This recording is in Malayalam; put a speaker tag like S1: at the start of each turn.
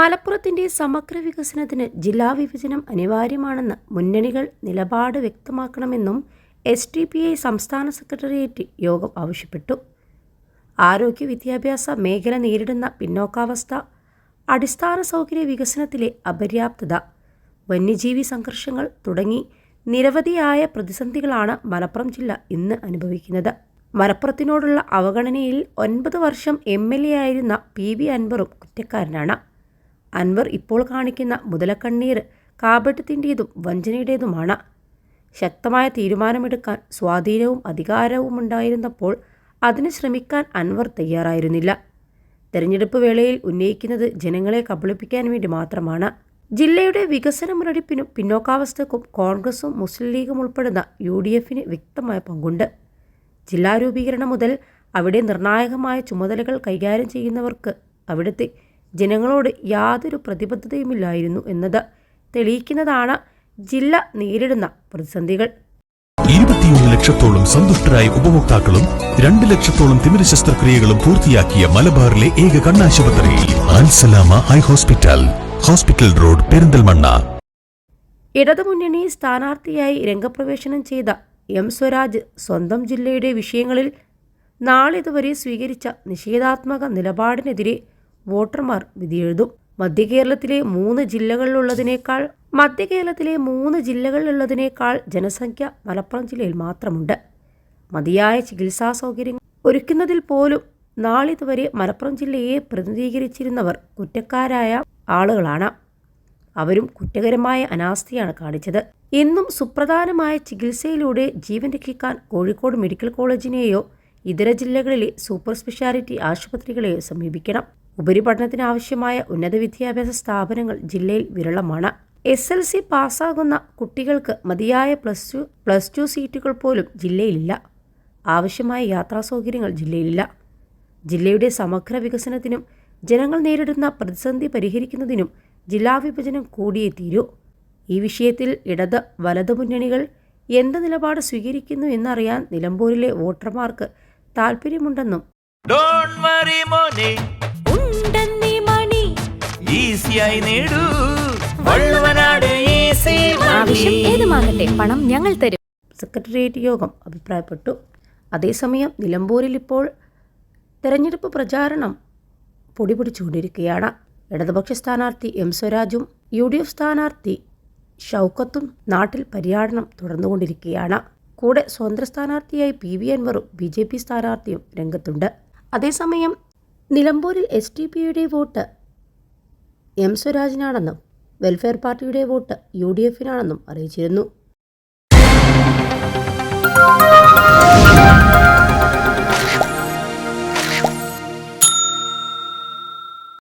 S1: മലപ്പുറത്തിന്റെ സമഗ്ര വികസനത്തിന് ജില്ലാ വിഭജനം അനിവാര്യമാണെന്ന് മുന്നണികൾ നിലപാട് വ്യക്തമാക്കണമെന്നും എസ് ടി പി ഐ സംസ്ഥാന സെക്രട്ടേറിയറ്റ് യോഗം ആവശ്യപ്പെട്ടു. ആരോഗ്യ വിദ്യാഭ്യാസ മേഖല നേരിടുന്ന പിന്നോക്കാവസ്ഥ അടിസ്ഥാന സൗകര്യ വികസനത്തിലെ അപര്യാപ്തത വന്യജീവി സംഘർഷങ്ങൾ തുടങ്ങി നിരവധിയായ പ്രതിസന്ധികളാണ് മലപ്പുറം ജില്ല ഇന്ന് അനുഭവിക്കുന്നത്. മലപ്പുറത്തിനോടുള്ള അവഗണനയിൽ ഒൻപത് വർഷം എം എൽ എ ആയിരുന്ന പി വി അൻവറും കുറ്റക്കാരനാണ്. അൻവർ ഇപ്പോൾ കാണിക്കുന്ന മുതലക്കണ്ണീർ കാപട്യത്തിന്റേതും വഞ്ചനയുടേതുമാണ്. ശക്തമായ തീരുമാനമെടുക്കാൻ സ്വാധീനവും അധികാരവും ഉണ്ടായിരുന്നപ്പോൾ അതിന് ശ്രമിക്കാൻ അൻവർ തയ്യാറായിരുന്നില്ല. തെരഞ്ഞെടുപ്പ് വേളയിൽ ഉന്നയിക്കുന്നത് ജനങ്ങളെ കബളിപ്പിക്കാൻ വേണ്ടി മാത്രമാണ്. ജില്ലയുടെ വികസന മുന്നടിപ്പിനും പിന്നോക്കാവസ്ഥക്കും കോൺഗ്രസും മുസ്ലിം ലീഗും ഉൾപ്പെടുന്ന യു ഡി എഫിന് വ്യക്തമായ പങ്കുണ്ട്. ജില്ലാ രൂപീകരണം മുതൽ അവിടെ നിർണായകമായ ചുമതലകൾ കൈകാര്യം ചെയ്യുന്നവർക്ക് അവിടുത്തെ ജനങ്ങളോട് യാതൊരു പ്രതിബദ്ധതയുമില്ലായിരുന്നു എന്നത് തെളിയിക്കുന്നതാണ് ജില്ല നേരിടുന്ന പ്രതിസന്ധികൾ.
S2: ഇരുപത്തിയൊന്ന് ലക്ഷത്തോളം സന്തുഷ്ടരായ ഉപഭോക്താക്കളും രണ്ട് ലക്ഷത്തോളം തിമിര ശസ്ത്രക്രിയകളും പൂർത്തിയാക്കിയ മലബാറിലെ ഏക കണ്ണാശുപത്രി ആൻസലാമ eye hospital hospital road Perinthalmanna.
S1: ഇടതുമുന്നണി സ്ഥാനാർത്ഥിയായി രംഗപ്രവേശനം ചെയ്ത എം സ്വരാജ് സ്വന്തം ജില്ലയുടെ വിഷയങ്ങളിൽ നാളിതുവരെ സ്വീകരിച്ച നിഷേധാത്മക നിലപാടിനെതിരെ വോട്ടർമാർ വിധിയെഴുതും. മധ്യ കേരളത്തിലെ മൂന്ന് ജില്ലകളിലുള്ളതിനേക്കാൾ മധ്യ കേരളത്തിലെ മൂന്ന് ജില്ലകളിലുള്ളതിനേക്കാൾ ജനസംഖ്യ മലപ്പുറം ജില്ലയിൽ മാത്രമുണ്ട്. മതിയായ ചികിത്സാ സൗകര്യങ്ങൾ ഒരുക്കുന്നതിൽ പോലും നാളിതുവരെ മലപ്പുറം ജില്ലയെ പ്രതിനിധീകരിച്ചിരുന്നവർ കുറ്റക്കാരായ ആളുകളാണ്. അവരും കുറ്റകരമായ അനാസ്ഥയാണ് കാണിച്ചത്. എന്നും സുപ്രധാനമായ ചികിത്സയിലൂടെ ജീവൻ രക്ഷിക്കാൻ കോഴിക്കോട് മെഡിക്കൽ കോളേജിനെയോ ഇതര ജില്ലകളിലെ സൂപ്പർ സ്പെഷ്യാലിറ്റി ആശുപത്രികളെയോ സമീപിക്കണം. ഉപരിപഠനത്തിനാവശ്യമായ ഉന്നത വിദ്യാഭ്യാസ സ്ഥാപനങ്ങൾ ജില്ലയിൽ വിരളമാണ്. എസ് എൽ സി പാസ്സാകുന്ന കുട്ടികൾക്ക് മതിയായ പ്ലസ് ടു പ്ലസ് ടു സീറ്റുകൾ പോലും ജില്ലയിലില്ല. ആവശ്യമായ യാത്രാ സൗകര്യങ്ങൾ ജില്ലയിലില്ല. ജില്ലയുടെ സമഗ്ര വികസനത്തിനും ജനങ്ങൾ നേരിടുന്ന പ്രതിസന്ധി പരിഹരിക്കുന്നതിനും ജില്ലാ വിഭജനം കൂടിയേ തീരൂ. ഈ വിഷയത്തിൽ ഇടത് വലത് മുന്നണികൾ എന്ത് നിലപാട് സ്വീകരിക്കുന്നു എന്നറിയാൻ നിലമ്പൂരിലെ വോട്ടർമാർക്ക് താൽപ്പര്യമുണ്ടെന്നും
S3: ഈസിയായി നേടൂ. വള്ളുവനാട് ഈസി
S4: ആവശ്യം ഏതുമാകട്ടെ പണം ഞങ്ങൾ തരും.
S1: സെക്രട്ടേറിയറ്റ് യോഗം അഭിപ്രായപ്പെട്ടു. അതേസമയം നിലമ്പൂരിൽ ഇപ്പോൾ തെരഞ്ഞെടുപ്പ് പ്രചാരണം പൊടിപിടിച്ചുകൊണ്ടിരിക്കുകയാണ്. ഇടതുപക്ഷ സ്ഥാനാർത്ഥി എം സ്വരാജും യു ഡി എഫ് സ്ഥാനാർത്ഥി ഷൗക്കത്തും നാട്ടിൽ പര്യടനം തുടർന്നുകൊണ്ടിരിക്കുകയാണ്. കൂടെ സ്വതന്ത്ര സ്ഥാനാർത്ഥിയായി പി വി അൻവറും ബി ജെ പി സ്ഥാനാർത്ഥിയും രംഗത്തുണ്ട്. അതേസമയം നിലമ്പൂരിൽ എസ് ടി പിയുടെ vote M സ്വരാജിനാണെന്നും welfare party vote U D എഫിനാണെന്നും അറിയിച്ചിരുന്നു.